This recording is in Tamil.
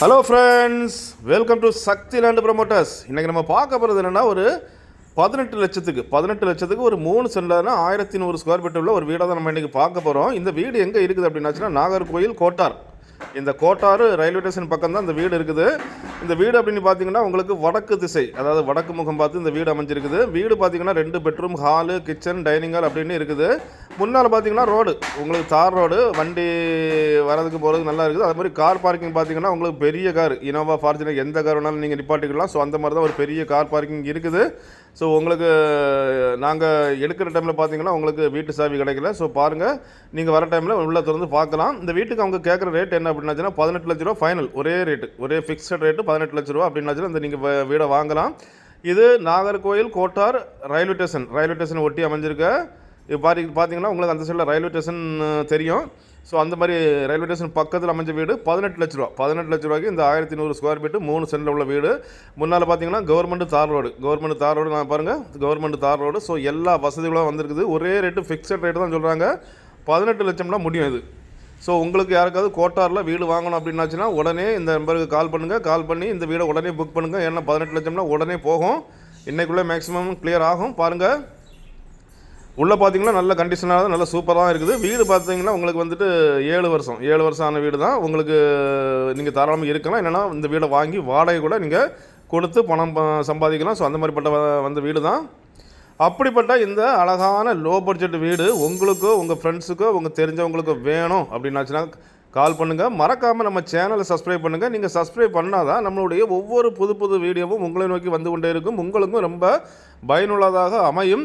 Hello friends welcome to Shakti land promoters இன்றைக்கி நம்ம பார்க்க போகிறது என்னென்னா ஒரு பதினெட்டு லட்சத்துக்கு பதினெட்டு லட்சத்துக்கு ஒரு மூணு சென்டர்னா ஆயிரத்தி நூறு ஸ்கொயர் ஃபீட் உள்ள ஒரு வீடாக தான் நம்ம இன்றைக்கி பார்க்க போகிறோம் இந்த வீடு எங்கே இருக்குது அப்படின்னாச்சுன்னா நாகர்கோயில் கோட்டார். இந்த கோட்டார் ரயில்வே ஸ்டேஷன் பக்கம் தான் இந்த வீடு இருக்குது. இந்த வீடு அப்படின்னு பார்த்தீங்கன்னா உங்களுக்கு வடக்கு திசை அதாவது வடக்கு முகம் பார்த்து இந்த வீடு அமைஞ்சிருக்குது. வீடு பார்த்தீங்கன்னா ரெண்டு bedroom hall kitchen dining hall அப்படின்னு இருக்குது. முன்னால் பார்த்தீங்கன்னா ரோடு. உங்களுக்கு தார் ரோடு வண்டி வரதுக்கு போகிறதுக்கு நல்லா இருக்குது. அது மாதிரி கார் பார்க்கிங் பார்த்தீங்கன்னா உங்களுக்கு பெரிய கார் இனோவா ஃபார்ச்சுனர் எந்த கார் வேணாலும் நீங்கள் நிப்பாட்டிக்கலாம். ஸோ அந்த மாதிரி தான் ஒரு பெரிய கார் பார்க்கிங் இருக்குது. ஸோ உங்களுக்கு நாங்கள் எடுக்கிற டைமில் பார்த்தீங்கன்னா உங்களுக்கு வீட்டு சாவி கிடைக்கல. ஸோ பாருங்கள் நீங்கள் வர டைமில் உள்ளே திறந்து பார்க்கலாம். இந்த வீட்டுக்கு அவங்க கேட்குற ரேட் என்ன அப்படின்னாச்சுன்னா பதினெட்டு லட்ச ரூபா ஃபைனல் ஒரே ரேட்டு ஒரே ஃபிக்ஸட் ரேட்டு பதினெட்டு லட்ச ரூபா அப்படின்னாச்சுன்னா இந்த நீங்கள் வீடை வாங்கலாம். இது Nagercoil Kottar railway station railway station ஒட்டி அமைஞ்சிருக்க இப்போ பார்த்தீங்கன்னா உங்களுக்கு அந்த சைடில் ரயில்வே ஸ்டேஷன் தெரியும். ஸோ அந்த மாதிரி ரயில்வே ஸ்டேஷன் பக்கத்தில் அமைஞ்ச வீடு பதினெட்டு லட்ச ரூபா. பதினெட்டு லட்ச ரூபாய்க்கு இந்த ஆயிரத்தி நூறு ஸ்கொயர் ஃபீட்டு மூணு சென்டில் உள்ள வீடு. முன்னால் பார்த்தீங்கன்னா கவர்மெண்ட் தார் ரோடு கவர்மெண்ட் தார் ரோடு நான் பாருங்கள் கவர்மெண்ட் தார் ரோடு ஸோ எல்லா வசதிகளும் வந்திருக்குது. ஒரே ரேட்டு ஃபிக்ஸட் ரேட்டு தான் சொல்கிறாங்க பதினெட்டு லட்சம்லாம் முடியும் இது. ஸோ உங்களுக்கு யாருக்காவது கோட்டாரில் வீடு வாங்கணும் அப்படின்னாச்சுன்னா உடனே இந்த நம்பருக்கு கால் பண்ணுங்கள் கால் பண்ணி இந்த வீடை உடனே புக் பண்ணுங்கள் ஏன்னா பதினெட்டு லட்சம்னா உடனே போகும். இன்றைக்குள்ளே மேக்ஸிமம் கிளியர் ஆகும். பாருங்கள் உள்ளே பார்த்தீங்கன்னா நல்ல கண்டிஷனாக தான் நல்ல சூப்பராக இருக்குது. வீடு பார்த்தீங்கன்னா உங்களுக்கு வந்துட்டு ஏழு வருஷம். ஏழு வருஷம் ஆன வீடு தான். உங்களுக்கு நீங்கள் தாராளமாக இருக்கலாம். என்னென்னா இந்த வீடை வாங்கி வாடகை கூட நீங்கள் கொடுத்து பணம் ப- சம்பாதிக்கலாம். ஸோ அந்த மாதிரிப்பட்ட வந்த வீடு தான். அப்படிப்பட்ட இந்த அழகான லோ பட்ஜெட் வீடு உங்களுக்கோ உங்கள் ஃப்ரெண்ட்ஸுக்கோ உங்கள் தெரிஞ்சவங்களுக்கோ வேணும் அப்படின்னாச்சுன்னா கால் பண்ணுங்கள் மறக்காமல் நம்ம சேனலை சப்ஸ்கிரைப் பண்ணுங்கள் நீங்கள் சப்ஸ்கிரைப் பண்ணாதான் நம்மளுடைய ஒவ்வொரு புது புது வீடியோவும் உங்களை நோக்கி வந்து கொண்டே இருக்கும். உங்களுக்கும் ரொம்ப பயனுள்ளதாக அமையும்.